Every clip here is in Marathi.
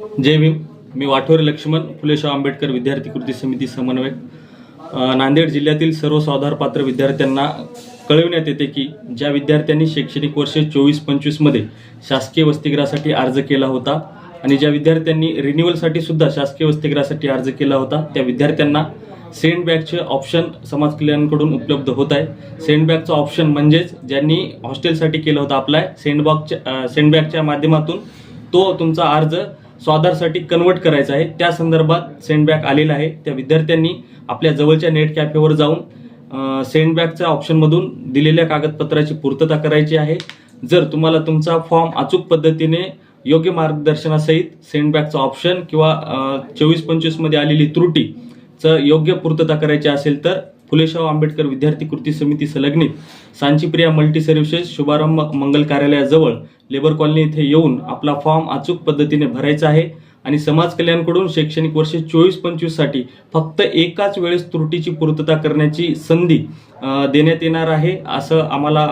जय भीम. मी वाठोरे लक्ष्मण फुलेशाह आंबेडकर विद्यार्थी कृती समिती समन्वयक. नांदेड जिल्ह्यातील सर्व साधार पात्र विद्यार्थ्यांना कळविण्यात येते की ज्या विद्यार्थ्यांनी शैक्षणिक वर्ष चोवीस पंचवीसमध्ये शासकीय वसतिगृहासाठी अर्ज केला होता आणि ज्या विद्यार्थ्यांनी रिन्युअलसाठी सुद्धा शासकीय वसतिगृहासाठी अर्ज केला होता त्या विद्यार्थ्यांना सेंड ऑप्शन समाज कल्याणकडून उपलब्ध होत आहे. सेंड ऑप्शन म्हणजेच ज्यांनी हॉस्टेलसाठी केलं होतं अप्लाय सेंडबॉगच्या सेंडबॅगच्या माध्यमातून तो तुमचा अर्ज स्वाधारसाठी कन्वर्ट करायचा आहे. त्या संदर्भात सेंडबॅक आलेला आहे. त्या विद्यार्थ्यांनी आपल्या जवळच्या नेट कॅफेवर जाऊन सेंडबॅकच्या ऑप्शनमधून दिलेल्या कागदपत्राची पूर्तता करायची आहे. जर तुम्हाला तुमचा फॉर्म अचूक पद्धतीने योग्य मार्गदर्शनासहित सेंड ऑप्शन किंवा चोवीस पंचवीसमध्ये आलेली त्रुटीचं योग्य पूर्तता करायची असेल तर फुलेशाह आंबेडकर विद्यार्थी कृती समिती संलग्नित सांचीप्रिया मल्टी सर्व्हिसेस शुभारंभ मंगल कार्यालयाजवळ लेबर कॉलनी इथे येऊन आपला फॉर्म अचूक पद्धतीने भरायचा आहे आणि समाज कल्याणकडून शैक्षणिक वर्ष चोवीस पंचवीससाठी फक्त एकाच वेळेस त्रुटीची पूर्तता करण्याची संधी देण्यात येणार आहे असं आम्हाला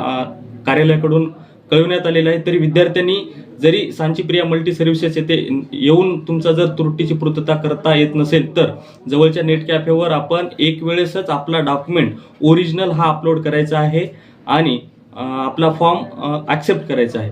कार्यालयाकडून कळवण्यात आलेलं आहे. तरी विद्यार्थ्यांनी जरी सांचीप्रिया मल्टी सर्व्हिसेस येथे येऊन तुमचा जर त्रुटीची पूर्तता करता येत नसेल तर जवळच्या नेट कॅफेवर आपण एक वेळेसच आपला डॉक्युमेंट ओरिजिनल हा अपलोड करायचा आहे आणि आपला फॉर्म ॲक्सेप्ट करायचा आहे.